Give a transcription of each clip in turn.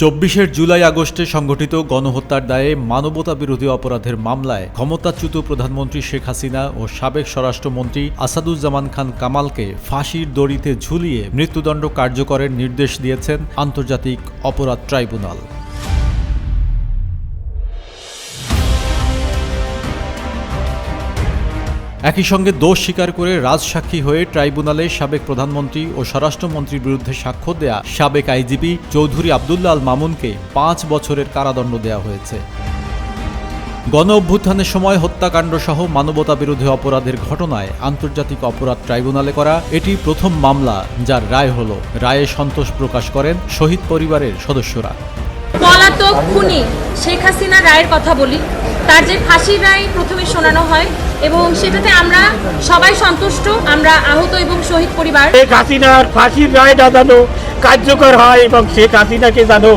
চব্বিশের জুলাই আগস্টে সংঘটিত গণহত্যার দায়ে মানবতা বিরোধী অপরাধের মামলায় ক্ষমতাচ্যুত প্রধানমন্ত্রী শেখ হাসিনা ও সাবেক স্বরাষ্ট্রমন্ত্রী আসাদুজ্জামান খান কামালকে ফাঁসির দড়িতে ঝুলিয়ে মৃত্যুদণ্ড কার্যকরের নির্দেশ দিয়েছেন আন্তর্জাতিক অপরাধ ট্রাইব্যুনাল। একই সঙ্গে দোষ স্বীকার করে রাজসাক্ষী হয়ে ট্রাইব্যুনালে সাবেক প্রধানমন্ত্রী ও স্বরাষ্ট্রমন্ত্রীর বিরুদ্ধে সাক্ষ্য দেয়া সাবেক আইজিপি চৌধুরী আবদুল্লাহ আল মামুনকে পাঁচ বছরের কারাদণ্ড দেওয়া হয়েছে। গণ অভ্যুত্থানের সময় হত্যাকাণ্ড সহ মানবতা বিরোধী অপরাধের ঘটনায় আন্তর্জাতিক অপরাধ ট্রাইব্যুনালে করা এটি প্রথম মামলা যার রায় হল। রায়ে সন্তোষ প্রকাশ করেন শহীদ পরিবারের সদস্যরা। পলাতক খুনি। শেখ হাসিনা রায়ের কথা বলি। তার যে ফাঁসির রায় প্রথমে শোনানো হয় এবং সেটাতে আমরা সবাই সন্তুষ্ট আমরা আহত এবং শহীদ পরিবার। শেখ হাসিনার ফাঁসির রায়টা জানো কার্যকর হয় এবং শেখ হাসিনাকে জানো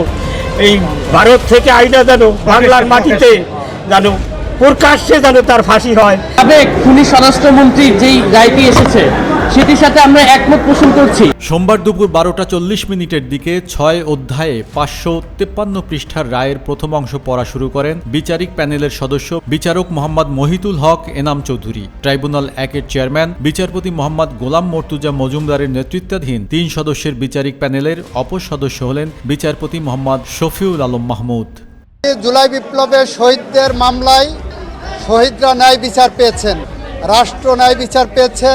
এই ভারত থেকে আইনা যেন বাংলার মাটিতে জানো প্রকাশ্যে যেন তার ফাঁসি হয়। তবে খুনি স্বরাষ্ট্রমন্ত্রীর যেই রায়টি এসেছে সেটির সাথে আমরা একমত পোষণ করছি। সোমবার দুপুর বারোটা চল্লিশ মিনিটের দিকে ছয় অধ্যায়ে পাঁচশো তেপ্পান্ন পৃষ্ঠার রায়ের প্রথম অংশ পড়া শুরু করেন বিচারিক প্যানেলের সদস্য বিচারক মোহাম্মদ মহিতুল হক এনাম চৌধুরী। ট্রাইব্যুনাল একের চেয়ারম্যান বিচারপতি মোহাম্মদ গোলাম মর্তুজা মজুমদারের নেতৃত্বাধীন তিন সদস্যের বিচারিক প্যানেলের অপর সদস্য হলেন বিচারপতি মোহাম্মদ শফিউল আলম মাহমুদ। জুলাই বিপ্লবের শহীদদের মামলায় শহীদরা ন্যায় বিচার পেয়েছেন রাষ্ট্র ন্যায় বিচার পেয়েছে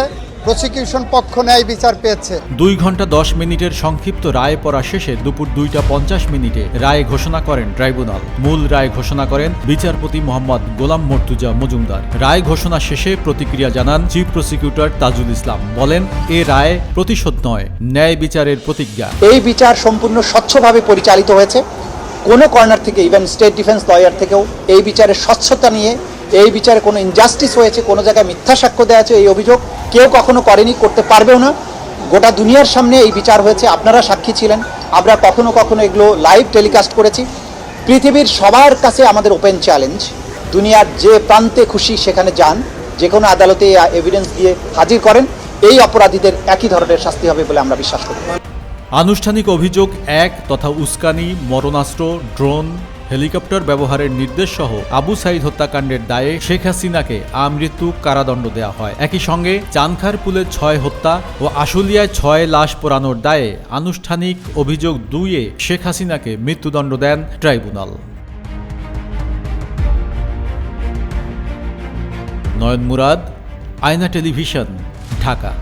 প্রসিকিউশন পক্ষ ন্যায় বিচার পেয়েছে। দুই ঘণ্টা দশ মিনিটের সংক্ষিপ্ত রায় পড়া শেষে দুপুর দুইটা পঞ্চাশ মিনিটে রায় ঘোষণা করেন ট্রাইব্যুনাল। মূল রায় ঘোষণা করেন বিচারপতি মোহাম্মদ গোলাম মর্তুজা মজুমদার। রায় ঘোষণা শেষে প্রতিক্রিয়া জানান চিফ প্রসিকিউটর তাজুল ইসলাম। বলেন এ রায় প্রতিশোধ নয় ন্যায় বিচারের প্রতিজ্ঞা। এই বিচার সম্পূর্ণ স্বচ্ছভাবে পরিচালিত হয়েছে। কোনো কর্নার থেকে ইভেন স্টেট ডিফেন্স লয়ার থেকেও এই বিচারের স্বচ্ছতা নিয়ে, এই বিচারে কোনো ইনজাস্টিস হয়েছে, কোনো জায়গায় মিথ্যা সাক্ষ্য দেওয়া আছে এই অভিযোগ কেউ কখনো করেনি, করতে পারবেও না। গোটা দুনিয়ার সামনে এই বিচার হয়েছে, আপনারা সাক্ষী ছিলেন, আমরা কখনো কখনো এগুলো লাইভ টেলিকাস্ট করেছি। পৃথিবীর সবার কাছে আমাদের ওপেন চ্যালেঞ্জ দুনিয়ার যে প্রান্তে খুশি সেখানে যান, যে কোনো আদালতে এভিডেন্স দিয়ে হাজির করেন, এই অপরাধীদের একই ধরনের শাস্তি হবে বলে আমরা বিশ্বাস করি। আনুষ্ঠানিক অভিযোগ এক তথা উস্কানি, মরণাস্ত্র, ড্রোন, হেলিকপ্টার ব্যবহারের নির্দেশ সহ আবু সাইদ হত্যাকাণ্ডের দায়ে শেখ হাসিনাকে আমৃত্যু কারাদণ্ড দেওয়া হয়। একই সঙ্গে চানখারপুলে ছয় হত্যা ও আশুলিয়ায় ছয় লাশ পোড়ানোর দায়ে আনুষ্ঠানিক অভিযোগ দুইয়ে শেখ হাসিনাকে মৃত্যুদণ্ড দেন ট্রাইব্যুনাল। নয়ন মুরাদ আয়না টেলিভিশন, ঢাকা।